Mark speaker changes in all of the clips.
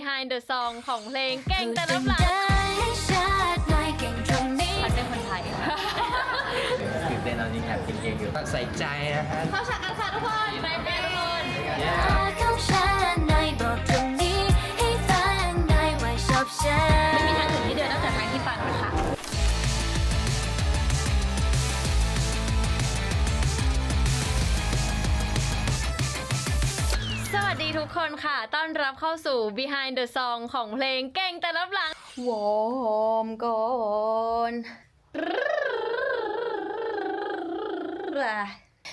Speaker 1: behind the song ของเพลงเก่งแต่รับหลัง
Speaker 2: ให้ชาติหน่อยเก่งตรงนี้
Speaker 1: มันเป็นคนไทย
Speaker 3: ตื่นเต้นเอาจริงแอบเก่งๆอยู่ใส่ใจนะฮะ
Speaker 1: เข้าฉากกันค่ะทุกคนไปไปทุกคน
Speaker 2: ของฉันหน่อยบอกตรงนี้ให้ฟังหน่อยว่าชอบฉัน
Speaker 1: วัสดีทุกคนค่ะ ต้อนรับเข้าสู่ behind the song ของเพลงเก่งแต่รับหลังวอร์มก่อน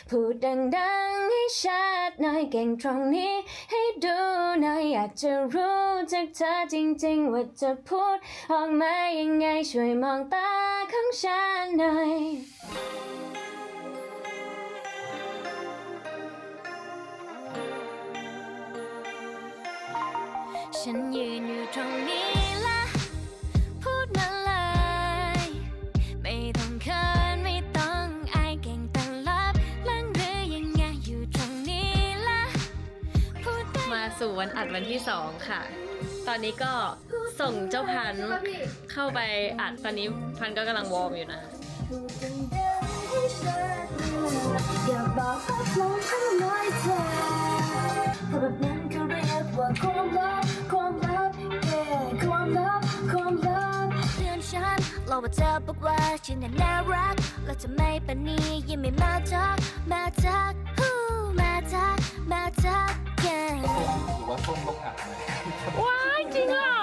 Speaker 2: พูดดังๆให้ชัดหน่อยเก่งตรงนี้ ให้ดูหน่อยอยากจะรู้จากเธอจริงๆ ว่าจะพูดออกมายังไงช่วยมองตาของฉันหน่อย ฉันยืนอยู่ตรงนี้ละพูดมาเลย ไม่ต้องเขินไม่ต้องอายเก่งแต่ลับลังหรือยังไงอยู่ตรงนี้ละพูดได้
Speaker 1: มาสู่วันอัดวันที่2ค่ะ ตอนนี้ก็ส่งเจ้าพันธุ์เข้าไปอัดตอนนี้พันธุ์ก็กำลังวอร์มอยู่นะ
Speaker 2: พูดดังๆให้ชัดหน่อยอย่าบอกว่าลงทั้งน้อยใจเพราะแบบนั้นเขาเรียกว่าความลับ ว่าเธอบอกว่าฉันน่ะน่ารักแล้วจะไม่ปานนี้ยังไม่มาทักมาทักฮู้มาทักมาทัก yeah
Speaker 3: หรือว่าส้มต้องอัดไหม
Speaker 1: ว้ายจริงเหรอ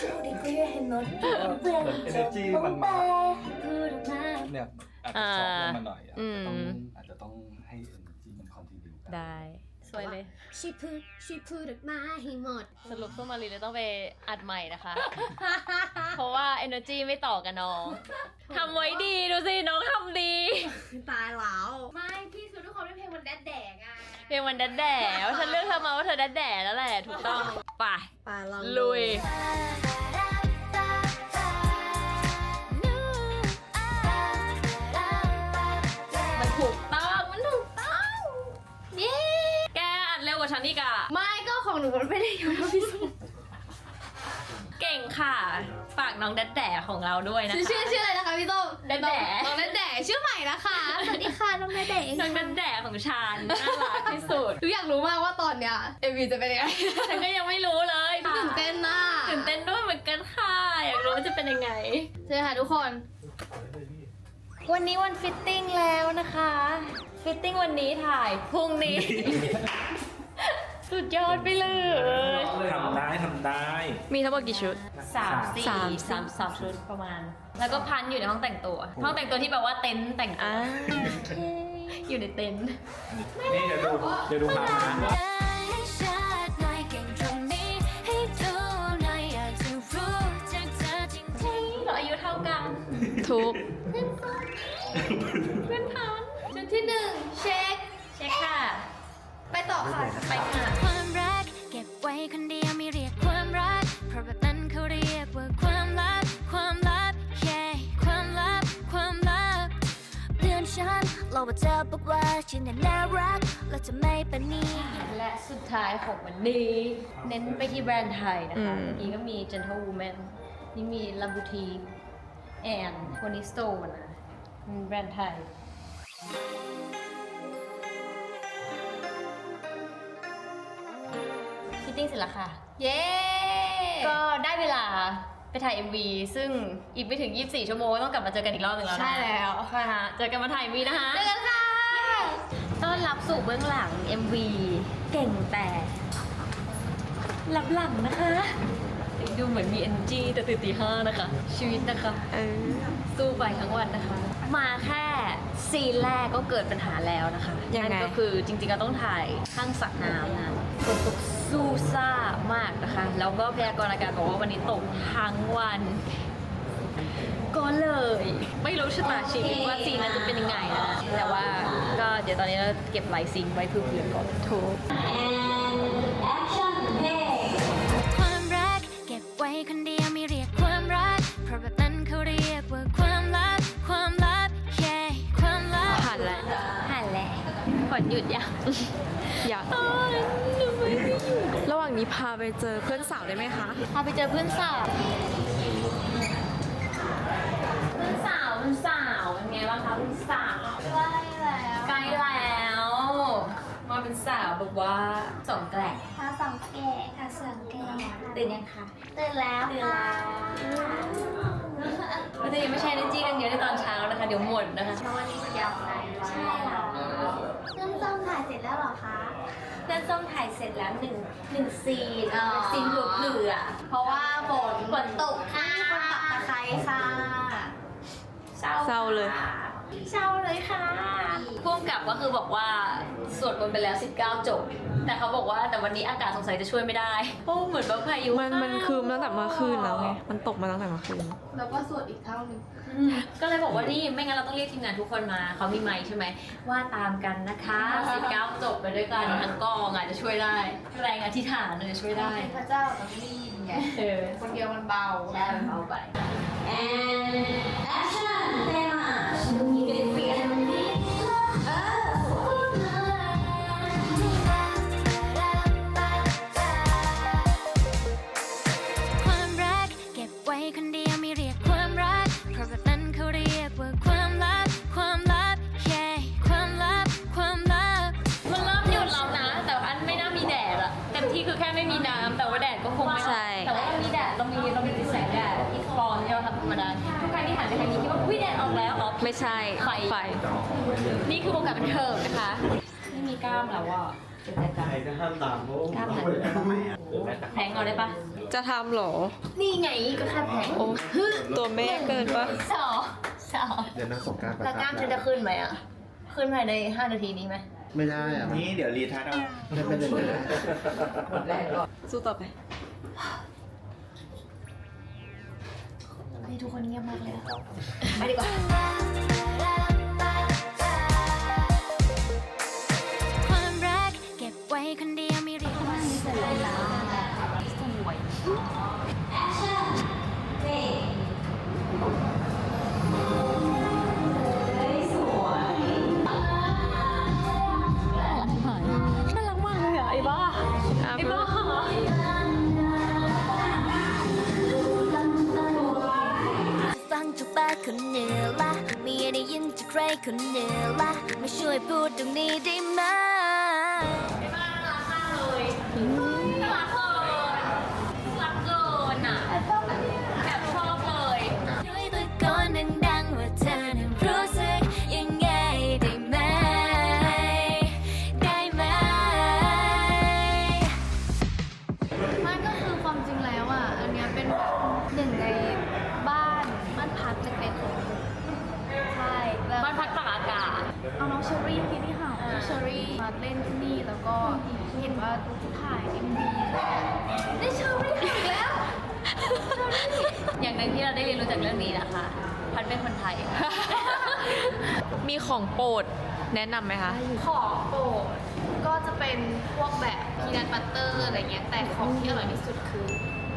Speaker 2: ชูดีกรีให้หมดเพื่อน
Speaker 3: energy มันมา
Speaker 2: พูดออกมา
Speaker 3: เนี่ยอาจจะซอฟต์ลงมาหน่อยอาจ
Speaker 1: อื
Speaker 3: จะต้อง
Speaker 1: ม
Speaker 3: อาจจะต้องให้ energy มันคอนติเนีย
Speaker 1: ได้ สวยเลย
Speaker 4: ช่วยพูดช่วยพูดออกมาให้หมด
Speaker 1: สรุปส้มมารีเลยต้องไปอัดใหม่นะคะ เพราะว่า energy ไม่ต่อกับน้องทำไว้ดีดูสิน้องทำดี
Speaker 4: ตายแล้วไม่พี่คือทุกคนได้เพลงมันแดดแดกอะ
Speaker 1: เพลงวันแดดแด่ว่าฉันเลือกเธอมาว่าเธอแดดแด่แล้วแหละถูกต้องไป
Speaker 4: ไปลอง
Speaker 1: ลุย
Speaker 4: หนูมันไม่ได้อยู่แล้วพี่สุ
Speaker 1: เก่งค่ะ ฝากน้องแดดแด่ของเราด้วยนะคะ
Speaker 4: ชื่อชื่ออะไรนะคะพี่ส้ม
Speaker 1: แดดแด่
Speaker 4: น้องแดดแดกชื่อใหม่นะคะสวัสดีค่ะน้องแดดแดก
Speaker 1: น้องแดดแด่ของฉันน่ารักที่สุด
Speaker 4: หนูอยากรู้มากว่าตอนเนี้ยเอวีจะเป็นยังไง
Speaker 1: ฉันก็ยังไม่รู้เลย
Speaker 4: ตื่นเต้นน่ะ
Speaker 1: ตื่นเต้นด้วยเหมือนกันค่ะ อยากรู้ว่าจะเป็นยังไง
Speaker 4: ใช่ค่ะทุกคน
Speaker 1: วันนี้วันฟิตติ้งแล้วนะคะ ฟิตติ้งวันนี้ถ่ายพรุ่งนี้ สุดยอดไปเลย
Speaker 3: ทำได้ทำได้
Speaker 1: มีทั้งหมดกี่ชุด สามสี่
Speaker 4: สาม
Speaker 1: สามสามชุดประมาณ แล้วก็พันอยู่ในห้องแต่งตัว ห้องแต่งตัวที่แบบว่าเต็นท์แต่งตัวอยู่ในเต็นท์
Speaker 3: นี่เดี๋ยวดูเดี๋ยวดูพาร์ทนะ
Speaker 2: ให้ชัดหน่อยเก่งตรงนี้ให้ดูหน่อยอยากจะรู้จากเธอจริงๆ
Speaker 1: เราอายุเท่ากัน
Speaker 4: ทุก
Speaker 1: เพื่อนพัน
Speaker 4: ชุดที่หนึ่งเช็ค
Speaker 1: เช็คค่ะ
Speaker 4: ไปต่อค่ะ
Speaker 1: ไปค่ะ
Speaker 2: ความรักเก็บไว้คนเดียวไม่เรียกความรัก เพราะแบบนั้นเขาเรียกว่าความลับ ความลับ yeah ความลับ ความลับเพื่อนฉันเราว่าเธอบอกว่าฉันน่ะน่ารักแล้วจะไม่ปานนี้
Speaker 1: และสุดท้ายของวันนี้ เน้นไปที่แบรนด์ไทยนะคะ เมื่อกี้ก็มี Gentle Woman นี่มี l a b u t i q u e แอนโ o นิสโตนะเป็นแบรนด์ไทย ตติ้งเสร็จแล้วค่ะ
Speaker 4: เย้
Speaker 1: ก็ได้เวลาไปถ่าย MV ซึ่งอีกไม่ถึง 24 ชั่วโมงก็ต้องกลับมาเจอกันอีกรอบหนึ่งแล้วนะ
Speaker 4: ใช่แล้ว
Speaker 1: ใช่ะเจอกันมาถ่าย MV นะคะ
Speaker 4: เจอกันค่ะ
Speaker 1: ต้อนรับสู่เบื้องหลัง MV เก่งแต่รับหลังนะคะ ดูเหมือนมี energy แต่ตื่นตีห้านะคะ ชีวิตนะคะสู้ไปทั้งวันนะคะ มาแค่ ซีนแรกก็เกิดปัญหาแล้วนะคะ
Speaker 4: ยังไง
Speaker 1: นั่นก็คือจริงๆก็ต้องถ่ายข้างสระน้ำนะฝนตกสู้ซ่ามากนะคะ แล้วก็พยากรณ์อากาศบอกว่าวันนี้ตกทั้งวัน ก็เลย ไม่รู้ชะตาชีวิตว่าซีนนั้นจะเป็นยังไงนะแต่ว่าก็เดี๋ยวตอนนี้เราเก็บลายซีนไว้เพื่อๆก่อน ถูก
Speaker 2: ความรักเก็บไว้คนเดียวไม่เรียกความรัก เพราะแบบนั้
Speaker 1: น หยุดยัง
Speaker 4: อยาก
Speaker 1: อ้ายหนูไม่ได้หยุด
Speaker 4: ระหว่างนี้
Speaker 5: พาไปเจอเพื่อนสาวได้ไหมคะ
Speaker 1: พาไปเจอเพื่อนสาว เพื่อนสาวเพื่อนสาวเป็นไงบ้างคะเพื่อนสาว
Speaker 4: ใกล้แล้ว
Speaker 1: ใกล้แล้วมาเป็นสาวแบบว่าสองแกลก
Speaker 4: ถ้าสองแก่ถ้าสองแก่
Speaker 1: ตื่นยังคะ
Speaker 4: ตื่นแล้ว
Speaker 1: ตื่น
Speaker 4: ค่ะ
Speaker 1: แล้วเราจะยังไม่ใช้ energy กันเยอะในตอนเช้านะคะ เดี๋ยวหมดนะคะ
Speaker 4: เพราะวันนี้จะยาวไปใช่เหรอเรื่องส้มถ่ายเสร็จ แล้วเหรอคะ
Speaker 1: เพื่อนส้มถ่ายเสร็จแล้วหนึ่งหนึ่งซีน
Speaker 4: อ๋อ
Speaker 1: ซีนเผื่อ
Speaker 4: เพราะว่าฝนฝนตกค่ะคนปักตะไคร้ค่ะ
Speaker 1: ๆเศร้า
Speaker 5: เศร้าเลย
Speaker 1: ค่ะเศร้าเลยค่ะพ่วงกับก็คือบอกว่าสวดมนต์ไปแล้ว 19 จบ แต่เขาบอกว่าแต่วันนี้อากาศสงสัยจะช่วยไม่ได้เพราะเหมือนแบบพายุ
Speaker 5: มันมันคืมตั้งแต่เมื่อคืนแล้วไง มันตกมาตั้งแต่เมื่อคืน
Speaker 4: แล้วก็สวดอีกเท่าหนึง
Speaker 1: อืม ก็เลยบอกว่านี่ไม่งั้นเราต้องเรียกทีมงานทุกคนมาเขามีไมค์ใช่ไหมว่าตามกันนะคะ19จบไปด้วยกันทั้งกองอาจจะช่วยได้แรงอธิษฐานอาจจะช่วยได้
Speaker 4: พระเจ้าต้องได้ยินไง
Speaker 1: เออ
Speaker 4: คนเดียวมันเบา
Speaker 1: ใช่มันเบาไป
Speaker 2: คว
Speaker 5: ใช่
Speaker 1: ไฟ
Speaker 5: ไฟ
Speaker 1: นี่คือวงการบันเทิงนะคะ ไม่มีกล้ามแล้วอะเจ็บใจจัง
Speaker 3: ใครจะห้ามตามเขา
Speaker 1: กล้ามไหน
Speaker 3: หรือแม้แต่
Speaker 1: แพงเอาได้ปะ
Speaker 5: จะทำเหรอ
Speaker 1: นี่ไงก็แค่แพง
Speaker 5: โอ้ตัวแม่เกินปะ
Speaker 1: สองสอง
Speaker 6: เดี๋ยวนักสงกรารประ
Speaker 1: แล้ว
Speaker 6: ทับ
Speaker 1: กล้ามฉันจะขึ้นไหมอะ ขึ้นภายใน5นาทีนี้ไหม
Speaker 6: ไม่ได้อะ
Speaker 3: นี่เดี๋ยวรีทัชเอา
Speaker 6: ไม่เป็นไรเลย
Speaker 5: สู้ต่อไป
Speaker 1: นี้ทุกคนเงียบมากเลยอะไปดีกว่า
Speaker 2: ความรักเก็บไว้คนเดียว คนเหนือละมาช่วยพูดตรงนี้ได้
Speaker 4: ถ่ายเอ็มวีได้เชอรี่อีกแล้ว
Speaker 1: อย่างหนึ่งที่เราได้เรียนรู้จากเรื่องนี้นะคะ พันเป็นคนไทย
Speaker 5: มีของโปรดแนะนำไหมคะ
Speaker 4: ของโปรดก็จะเป็นพวกแบบพีนัทบัตเตอร์อะไรเงี้ยแต่ของที่อร่อยที่สุดคือ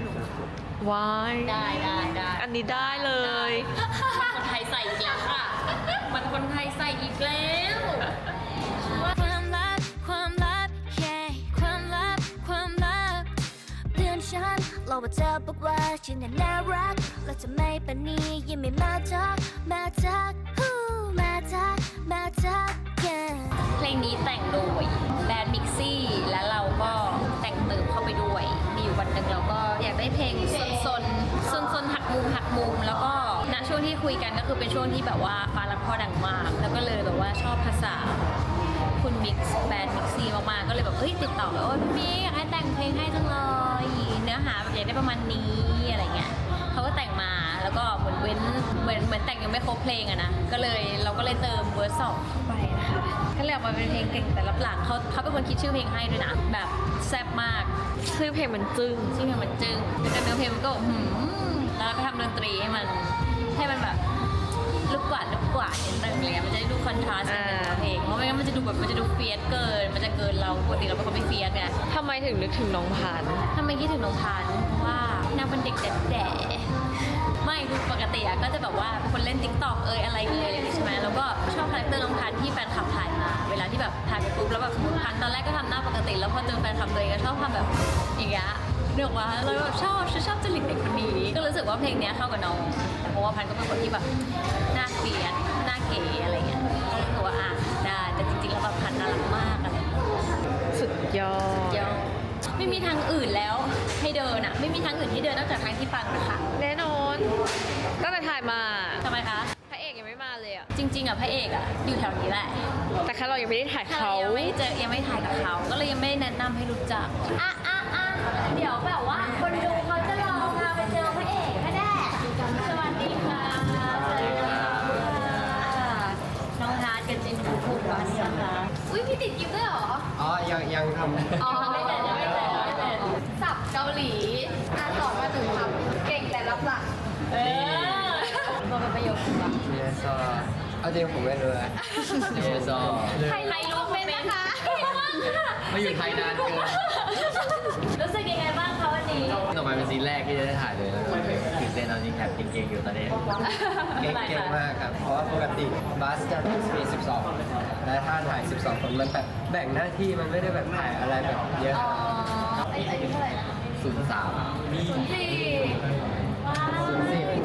Speaker 4: หนูค่ะ
Speaker 5: ว้าย
Speaker 1: ได้ได้ได้
Speaker 5: อันนี้ได้เลย
Speaker 1: มันคนไทยใส่อีกแล้วค่ะ มันคนไทยใส่อีกแล้ว
Speaker 2: ว่าเธอบอกว่าฉันน่ารัก แล้วจะไม่ปานนี้ยังไม่มาทัก มาทักฮู้มาทัก มาทัก yeah
Speaker 1: เพลงนี้แต่งโดยแบรนด์มิกซี่และเราก็แต่งเติมเข้าไปด้วย มีอยู่วันหนึ่งเราก็อยากได้เพลงซนซนซนซนๆหักมุมหักมุม แล้วก็ณช่วงที่คุยกันก็คือเป็นช่วงที่แบบว่าฟ้ารักพ่อดังมาก แล้วก็เลยแบบว่าชอบภาษา คุณมิกซ์แบรนด์มิกซี่มากๆก็เลยแบบเฮ้ยติดต่อแบบโอ้ยพี่มิกอยากให้แต่งเพลงให้จังเลยเนื้อหาแบบอยากได้ประมาณนี้อะไรเงี้ยเขาก็แต่งมาแล้วก็เหมือนเว้นเหมือนเหมือนแต่งยังไม่ครบเพลงอะนะก็เลยเราก็เลยเติมเวอร์สองเข้าไปนะคะก็เลยออกมาเป็นเพลงเก่งแต่รับหลังเขาเขาเป็นคนคิดชื่อเพลงให้ด้วยนะแบบแซ่บมาก
Speaker 5: ชื่อเพลงมันจึ้ง
Speaker 1: ชื่อเพลงมันจึงแต่เนื้อเพลงมันก็หืมแล้วก็ทำดนตรีให้มันให้มันแบบลูกกวาดลูกกวาดนิดนึงอะไรเลยมันจะได้ดูคอนทราสต์ ไม่งั้นมันจะดูแบบมันจะดูเฟียสเกิน มันจะเกินเราปกติเราเป็นคนไม่เฟียสไง
Speaker 5: ทำไมถึงนึกถึงน้องพาน
Speaker 1: ทำไมคิดถึงน้องพันธุ์เพราะว่านางเป็นเด็กแดดไม่คือปกติอะก็จะแบบว่าเป็นคนเล่นติ๊กต็อกเอยอะไรเอยอะไรอย่างงี้ใช่ไหมแล้วก็ชอบคาแรคเตอร์น้องพันธุ์ที่แฟนคลับถ่ายมา เวลาที่แบบถ่ายไปปุ๊บแล้วแบบสมมติพันธุ์ตอนแรกก็ทำหน้าปกติ แล้วพอเจอแฟนคลับตัวเองก็ชอบทำแบบอย่างเงี้ยเรียกว่าเราแบบชอบฉันชอบจริตเด็กคนนี้ ก็รู้สึกว่าเพลงเนี้ยเข้ากับน้อง เพราะว่าพันธุ์ก็เป็นคนที่แบบหน้าเฟียสหน้าเก๋อะไรเงี้ย แบบพันธุ์น่ารักมากอะไรอย่างเงี้ย
Speaker 5: สุดยอด
Speaker 1: เดี๋ยวไม่มีทางอื่นแล้วให้เดินอะไม่มีทางอื่นให้เดินนอกจากทางที่ปังนะคะ
Speaker 5: แน่นอนตั้งแต่ถ่ายมา
Speaker 1: ทำไมคะ
Speaker 5: พระเอกยังไม่มาเลยอะ
Speaker 1: จริง ๆอะพระเอกอะอยู่แถวนี้แหละ
Speaker 5: แต่แค่เรายังไม่ได้ถ่าย
Speaker 1: ถ้า
Speaker 5: เขา
Speaker 1: เรายังไม่เจอยังไม่ถ่ายกับเขา ก็เลยยังไม่แนะนำให้รู้จัก อะอะอะเดี๋ยวแบบว่าคน
Speaker 4: ดู กิฟต์ด้วยเหรอ
Speaker 6: อ๋อ ยังยังทำ
Speaker 1: อ๋อ ไม่แต่ยังไม่แต่ยังไม่แต่
Speaker 4: สับเกาหลีอ่านสอนมาถึงคำเก่งแต่รับหลัก
Speaker 1: เออมาเป็นประโยคถูกปะ
Speaker 6: เยซอเอาจริงผมไม่รู้เลย
Speaker 3: เยซอ
Speaker 1: ใครใครรู้เป็นนะคะ
Speaker 3: ไม่อยู่ไทยนานเกิน
Speaker 1: รู้สึกยังไงบ้างคะวันนี้
Speaker 3: ต่อไปเป็นซีนแรกที่จะได้ถ่ายเลยแล้ว ก็ตื่นเต้นเอาจริงแอบเก่งๆอยู่ตอนนี้
Speaker 6: เก่งเก่งมากครับ เพราะว่าปกติบัสจะมี12 และถ้าถ่าย 12 คนมันแบบแบ่งหน้าที่มันไม่ได้แบบถ่ายอะไรแบบเยอะ
Speaker 1: อ๋ออายุเท่าไหร่นะ
Speaker 3: ศูนย์สาม
Speaker 4: สี่
Speaker 1: ว้าว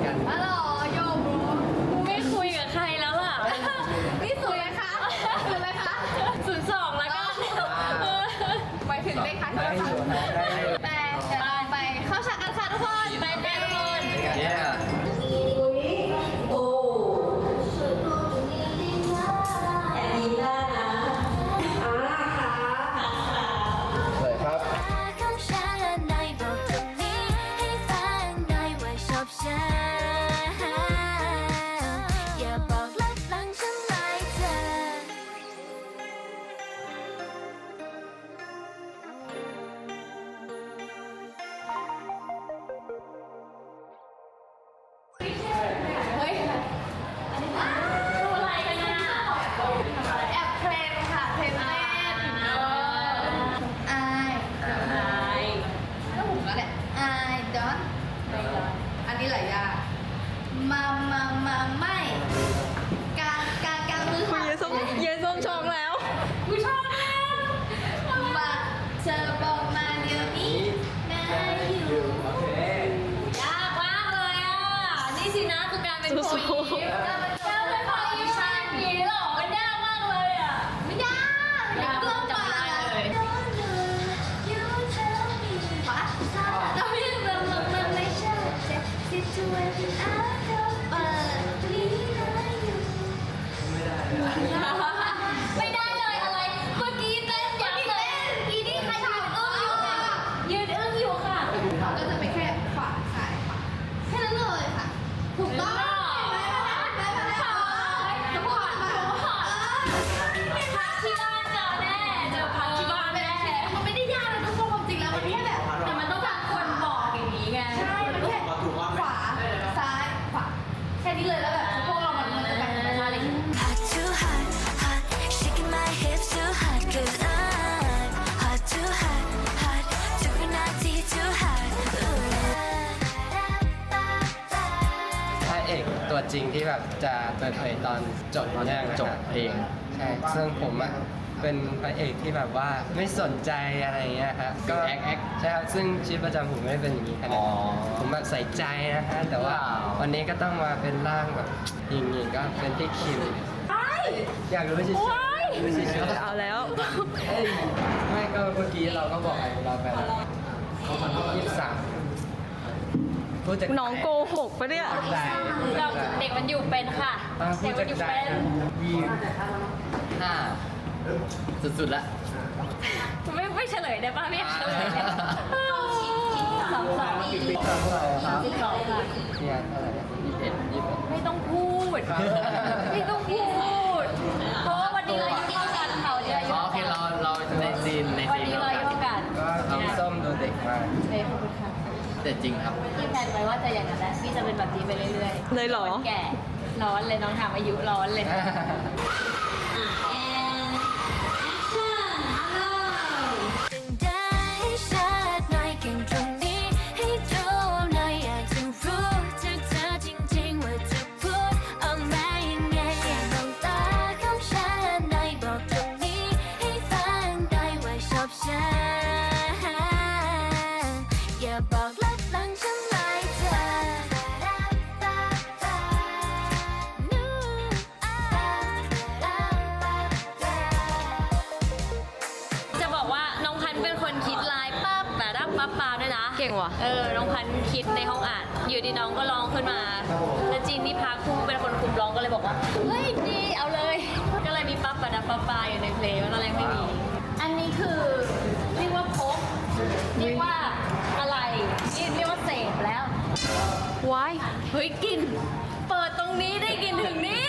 Speaker 1: จ
Speaker 4: ริงที่
Speaker 1: แบ
Speaker 4: บจะเปิ
Speaker 6: ดเผยตอนจบ
Speaker 3: ตอน
Speaker 6: เรื่องนะ
Speaker 3: จ
Speaker 6: ค
Speaker 3: บ
Speaker 6: รับ
Speaker 3: เพลง
Speaker 6: ใช่ซึ่งผมอะเป็นพระเอกที่แบบว่าไม่สนใจอะไรเงี้ยฮะก็
Speaker 3: แอคแอค
Speaker 6: ใช่ครับซึ่งชีวิตประจำผมไม่ได้เป็นอย่างนี้ขนาด
Speaker 3: อ๋อ
Speaker 6: นั้นผมแบบใส่ใจนะฮะแต่ว่า
Speaker 3: ว้าว
Speaker 6: วันนี้ก็ต้องมาเป็นร่างแบบยิงยิงๆก็เป็นพี่คิมอยากรู้เฉยๆรู้เฉยๆ
Speaker 5: เอาแล้ว
Speaker 6: เอ้ยไม่ก็เมื่อกี้เราก็บอกไอ้เราแบบยี่สิบสาม ผู้จัด
Speaker 5: น้องโกหกปะเนี่ย
Speaker 6: ใจ
Speaker 1: เราเด็กมันอยู่เป็นค่ะ
Speaker 6: อ่า
Speaker 1: เด็
Speaker 6: ผู้
Speaker 1: กมั
Speaker 6: จั
Speaker 1: น
Speaker 6: ด
Speaker 1: อยู่
Speaker 6: ใจ
Speaker 1: เป็น
Speaker 6: วี
Speaker 3: ห้าสุดๆละ
Speaker 1: ไม่ไม่เฉลยได้ป่ะไม่อยากเฉลยเลยสองสอง
Speaker 6: ปีเท่าไหร่ครับ
Speaker 1: สิบสองค่ะ
Speaker 6: เนี่ยเท่าไหร่นะยี่สิบเอ็ดยี่สิบเอ็ด
Speaker 1: ไม่ต้องพูด ไม่ต้องพูด เพราะว่าวันนี้เราอายุเท่
Speaker 3: แต่จริงครับ
Speaker 1: พี่แพลนไว้ว่าจะอย่างนั้นแหละพี่จะเป็นแบบนี้ไปเรื่อยๆ
Speaker 5: เลยเหรอ
Speaker 1: คนแก่ร้อนเลยน้องถามอายุร้อนเลย
Speaker 2: ก่ง
Speaker 1: ว่ะ
Speaker 5: เอ
Speaker 1: อ น้องพันธุ์คิดในห้องอ่าน อยู่ดีน้องก็ร้องขึ้นมา แล้วจีนนี่พักคู่เป็นคนคุมร้องก็เลยบอกว่า เฮ้ยดีเอาเลย ก็เลยมีป้าปาดาป้าปาอยู่ในเพลงตอนแรกไม่มี อันนี้คือเรียกว่าพกเรียกว่าอะไรนี่เรียกว่าเสพแล้ว
Speaker 5: ว้าย
Speaker 1: เฮ้ยกลิน เปิดตรงนี้ได้กลินถึงนี่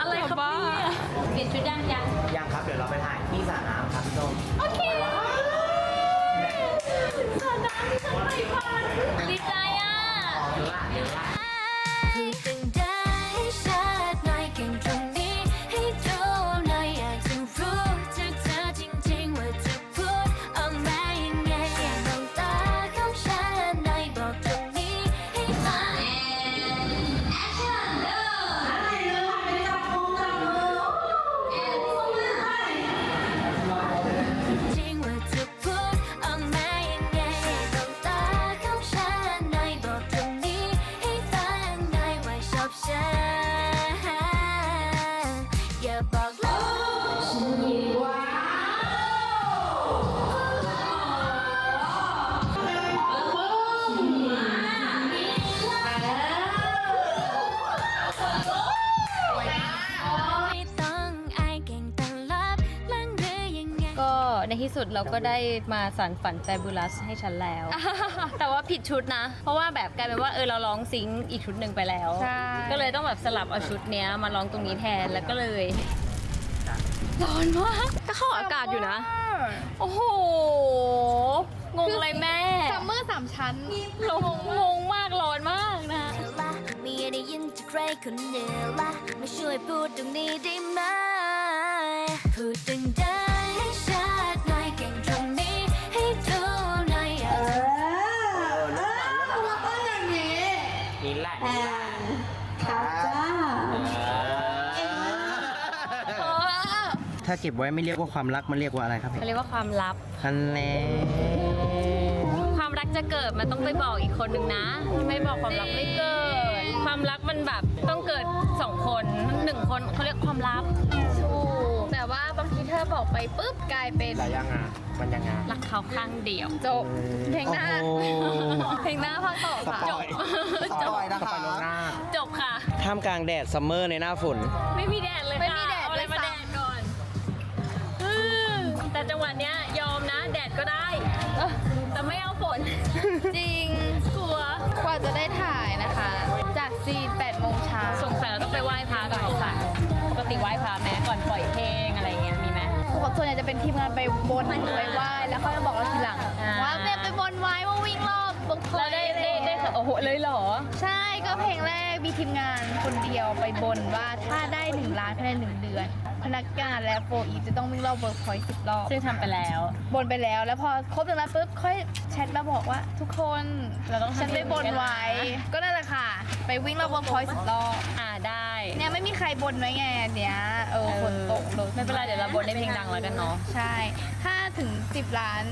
Speaker 1: อะไรครับ
Speaker 5: บ้า
Speaker 1: เนี่ยเปลี่ยนชุดยังยัง
Speaker 3: ยังครับ เดี๋ยวเราไปถ่ายที่สระน้ำครับพี่ส้ม
Speaker 1: โอเคสาน้ำ Lisa. สุดเราก็ได้มาสารฝันแฟบูลัสให้ฉันแล้ว แต่ว่าผิดชุดนะ เพราะว่าแบบกลายเป็นว่าเออเราร้องซิงค์อีกชุดหนึ่งไปแล้ว
Speaker 5: ใช่
Speaker 1: ก็เลยต้องแบบสลับเอาชุดเนี้ยมาร้องตรงนี้แทนแล้วก็เลยร้อนมาก
Speaker 5: ก็เข้าอากาศอยู่นะ
Speaker 1: โอ้โห งงอะไรแม่
Speaker 4: ซัมเมอร์สามชั้น
Speaker 1: งงงงมากร้อนมากนะ
Speaker 2: ละไม่ได้ยินจากใครคนเดียวละมาช่วยพูดตรงนี้ได้ไหมพูดดัง เก็
Speaker 3: บ
Speaker 7: ไว้ไม่เรียกว่าความรักมันเรียกว่าอะไรครับพี่
Speaker 1: เขาเรียกว่าความลับ
Speaker 7: คันแล
Speaker 1: ความรักจะเกิดมันต้องไปบอกอีกคนนึงนะ ไม่บอกความรักไม่เกิด ความรักมันแบบต้องเกิดสองคนหนึ่งคนเขาเรียกความลับ
Speaker 4: ถูกแต่ว่าบางทีเธอบอกไปปุ๊บกลายเป็น
Speaker 3: แล้วยังอะมันยังไง
Speaker 1: รักเขาข้างเดียว
Speaker 4: จบเพลงหน้า
Speaker 7: โอ้โห
Speaker 1: เพลงหน้าพักต่อค่ะ
Speaker 7: สปอย
Speaker 1: จบ
Speaker 7: สปอยนะคะ
Speaker 1: จบค่ะ
Speaker 7: ท่ามกลางแดดซัมเมอร์ในหน้าฝน
Speaker 1: ไม่มีแดดเลย
Speaker 4: ส่วนใหญ่จะเป็นทีมงานไปบนไปไหว้แล้วเขาจะบอกเราทีหลัง
Speaker 1: อ่า
Speaker 4: ว่าเนี่ยไปบนไว้ว่าวิ่งรอบตรงคอ
Speaker 1: เราได้ได้ได้โอ้โหเลยเหรอ
Speaker 4: ใช่ก็เพลงแรกมีทีมงานคนเดียวไปบนว่าถ้าได้หนึ่งล้านภายในหนึ่งเดือน พนักงานและโฟอีจะต้องวิ่งรอบเวิร์กพอยต์สิบรอบ
Speaker 1: ซึ่งทำไปแล้ว
Speaker 4: บนไปแล้วแล้วพอครบหนึ่งล้านปุ๊บค่อยแชทมาบอกว่าทุกคน
Speaker 1: เราต้องทำ
Speaker 4: ฉันไปบนไว้
Speaker 1: อย่างนี้นะ
Speaker 4: ก็นั่นแหละค่ะ ไปวิ่งรอบเวิร์กพอยต์สิบรอบ
Speaker 1: อ่าได้
Speaker 4: เนี่ยไม่มีใครบนไว้ไงเนี้ยเออฝนตกรถ
Speaker 1: ไม่เป็นไรเดี๋ยวเราบนได้เพลงดังแล้วกันเนาะ
Speaker 4: ใช่ ถ้าถึง 10 ล้าน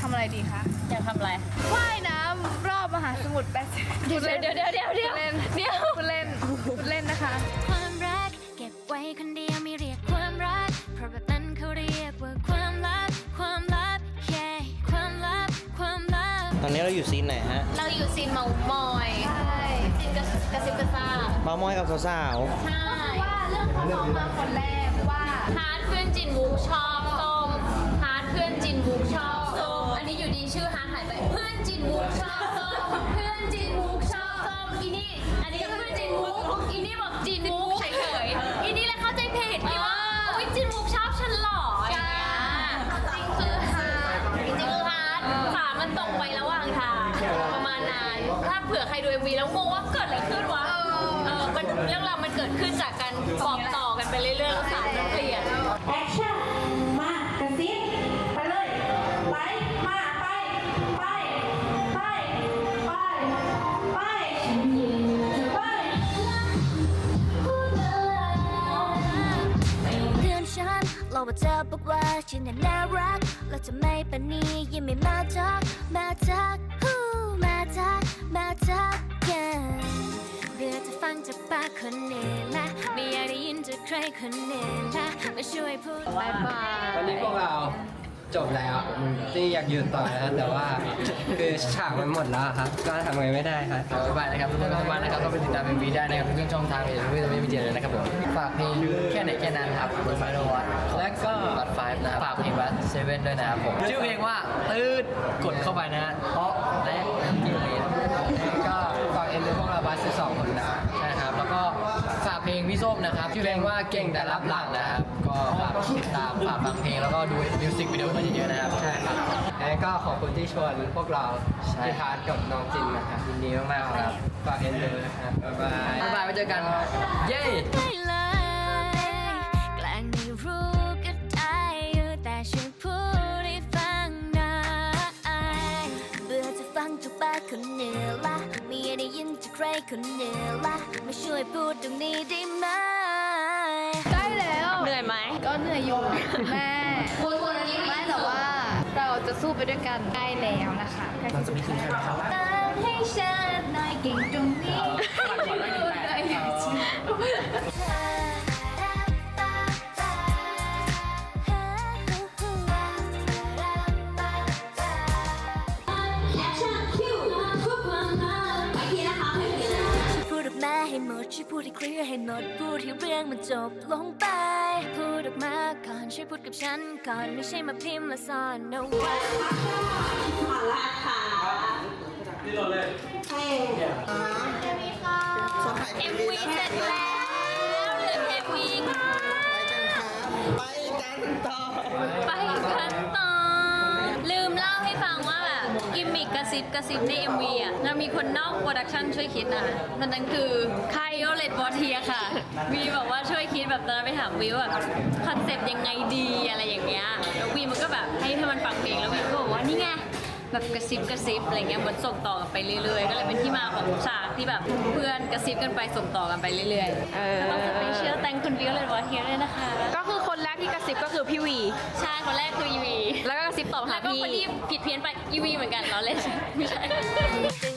Speaker 4: ทำอะไรดีคะ
Speaker 1: อยากทำอะไร
Speaker 4: ว่ายน้ำรอบมหาสมุทรแปซิฟิก
Speaker 1: เดี๋ยวเดี๋ยวเดี๋ยวเดี๋ยวเดี๋ยว
Speaker 4: เล่น
Speaker 1: เดี๋ยว
Speaker 4: คุณเล่นคุณเล่นนะคะ
Speaker 2: ความรักเก็บไว้คนเดียวไม่เรียกความรัก เพราะแบบนั้นเขาเรียกว่าความลับ ความลับ yeah ความลับ ความลับ
Speaker 7: ตอนนี้เราอยู่ซีนไหนฮะ
Speaker 1: เราอยู่ซีนเมามอยซีน กระกระซิบกระซาบ
Speaker 7: เมามอยกับสาว
Speaker 1: ใช่
Speaker 4: ว่าเรื่องเขาบอกมาคนแรกว่า
Speaker 1: ฮาร์ดเพื่อนจินวูชอบส้มฮาร์ดเพื่อนจินวูชอบส้มอันนี้อยู่ดีชื่อฮาร์ดหายไปเพื่อนจินวูชอบส้มเพื่อนจินวูชอบส้มอีนี่อันนี้ก็เพื่อนจินวูอีนี่บอกจินวูเฉยๆอีนี่เลยเข้าใจผิดคิดว่าอุ้ยจินวูชอบฉันเหรออย่างเงี้ยจริงคือฮาร์ดจริงคือฮาร์ดขามันตกไประหว่างทางประมาณนั้นถ้าเผื่อใครดู MV แล้วงง ดขึ้นจากการบอกต่อกันไปเรื่อยๆแล้วสารมันเปลี่ยน
Speaker 8: แอคชั่น มากระซิบไปเลย ไป มา ไป ไป ไป ไป ไป ไป
Speaker 2: เพื่อนฉันเราว่าเธอบอกว่าฉันน่ารักแล้วจะไม่ปานนี้ยังไม่มาทักมาทักฮู้มาทักมาทักกัน เบื่อจะฟังจากปากคนนี้ละไม่อยากได้ยินจากใครคนนี้ละมาช่วยพูด
Speaker 4: บายบาย
Speaker 6: วันนี้พวกเราจบแล้วจริงอยากยืนต่อนะแต่ว่าคือฉากมันหมดแล้วครับ ก็ทำไงไม่ได้ครับ
Speaker 3: บ๊ายบายนะครับทุกคนทุกวันนะครับก็ไปติดตาม MV ได้นะครับทุกช่องทางเลยไม่ไม่มีเดียเลยนะครับผมฝากเพลงแค่ไหนแค่นั้นครับบนไฟโนวันและก็บัตไฟนะครับฝากเพลงบัตเซเว่นด้วยนะครับผมชื่อเพลงว่าตืดกดเข้าไปนะฮะเพราะและกิเลส
Speaker 6: ก็ฝากเอ็นดูพวกเราบัสสิบสองคนนะ
Speaker 3: ใช่ครับ แล้วก็ฝาก เพลงพี่ส้มนะครับชื่อเพลงว่าเก่งแต่รับหลังนะครับ ก็ฝากติดตามฝากฟังเพลงแล้วก็ดูมิวสิกวิดีโอกันเยอะๆนะครับ
Speaker 6: ใช่ครับแล้วก็ขอบคุณที่ชวนพวกเรา
Speaker 3: ใช่
Speaker 6: ที่ทานกับน้องจินนะครับ
Speaker 3: ยินดีมากๆครับ
Speaker 6: ฝากเอ็นดูนะครับบ๊ายบาย
Speaker 3: บ๊ายบายไว้เจอกัน เย้
Speaker 2: ได้เลย ใครคนเหนือละมาช่วยพูดตรงนี้ได้ไหม
Speaker 4: ใกล้แล้ว
Speaker 5: เหนื่อยไหม
Speaker 4: ก็เหนื่อยอยู่แม่ไม่แต่ว่า เราจะสู้ไปด้วยกันใกล้แล้วนะคะเราจะไม่ทิ้งกันครับ
Speaker 2: ตามให้ฉันหน่อยเก่งตรงนี้ พูดให้เคลียร์ให้หมดพูดให้เรื่องมันจบลงไป พูดออกมาก่อนช่วยพูดกับฉันก่อนไม่ใช่มาพิมพ์มาซ่อนเอาไว้
Speaker 1: เอ็มวีเสร็จแล้วเหลือเอ็มวีค่ะ ไปกันต่อ ไปกันต่อ ลืมเล่าให้ฟังว่าแบบกิมมิกกระซิบกระซิบใน MV อะเรามีคนนอกโปรดักชันช่วยคิดนะมันนั้นคือไคโอเลตบอเทียค่ะวีบอกว่าช่วยคิดแบบตอนนั้นไปถามวีว่าแบบคอนเซปต์ยังไงดีอะไรอย่างเงี้ยแล้ววีมันก็แบบให้ให้มันฟังเพลงแล้ววีก็บอกว่านี่ไง แบบกระซิบกระซิบอะไรเงี้ยเหมือนส่งต่อกันไปเรื่อยๆ ก็เลยเป็นที่มาของฉากที่แบบเพื่อนกระซิบกันไปส่งต่อกันไปเรื่อยๆ
Speaker 5: เออ
Speaker 1: ก็ต้องไปเชื่อแตงคุณวิโอเลตบอเทียด้วยนะคะ
Speaker 5: ก็คือคนแรกที่กระซิบก็คือพี่วี
Speaker 1: ใช่คนแรกคืออีวี
Speaker 5: แล้วก็กระซิบต่อหา
Speaker 1: แล้วก็
Speaker 5: พี่
Speaker 1: คนที่ผิดเพี้ยนไปอีวีเหมือนกันเราเล่นไม่ใช่
Speaker 2: ตึงได้ชั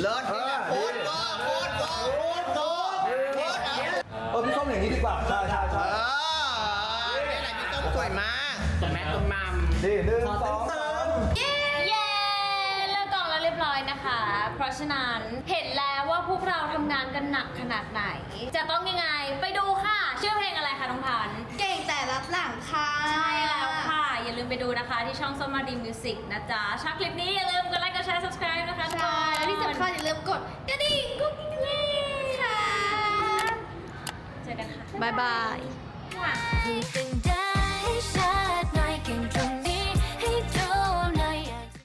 Speaker 2: เลิ
Speaker 9: ศนี่แหละโคตรก็โคตรก็โคตรก็โคตรอะ
Speaker 10: เออพี่ส้มอย่างนี้ดีกว่าใช่ใช่ใช่
Speaker 9: เอนี่แหละพี่ส้มสวยมาก
Speaker 3: แม่ตุ้มมัม
Speaker 10: นี่หนึ่งสองสาม
Speaker 1: เย้เลิกกองแล้วเรียบร้อยนะคะ เพราะฉะนั้นเห็น วว่าพวกเราทำงานกันหนักขนาดไหน จะต้องยังไงไปดูค่ะ ชื่อเพลงอะไรคะน้องพันธุ์
Speaker 4: เก่งแต่รับหลังค่ะ
Speaker 1: ใช่แล้วค่ะ อย่าลืมไปดูนะคะที่ช่องสมาดีมิวสิกนะจ๊ะชอบคลิปนี้อย่าลืมกดไลค์กดแชร์ subscribe นะคะทุก
Speaker 4: ใช่
Speaker 1: คน
Speaker 4: และที่สำคัญอย่าลืมกดกระดิ่งกุ๊กกิ๊งเลยค่ะ
Speaker 1: เจอกันค่ะ
Speaker 5: บ๊ายบาย
Speaker 2: พูดตึงได้ชัดหน่อย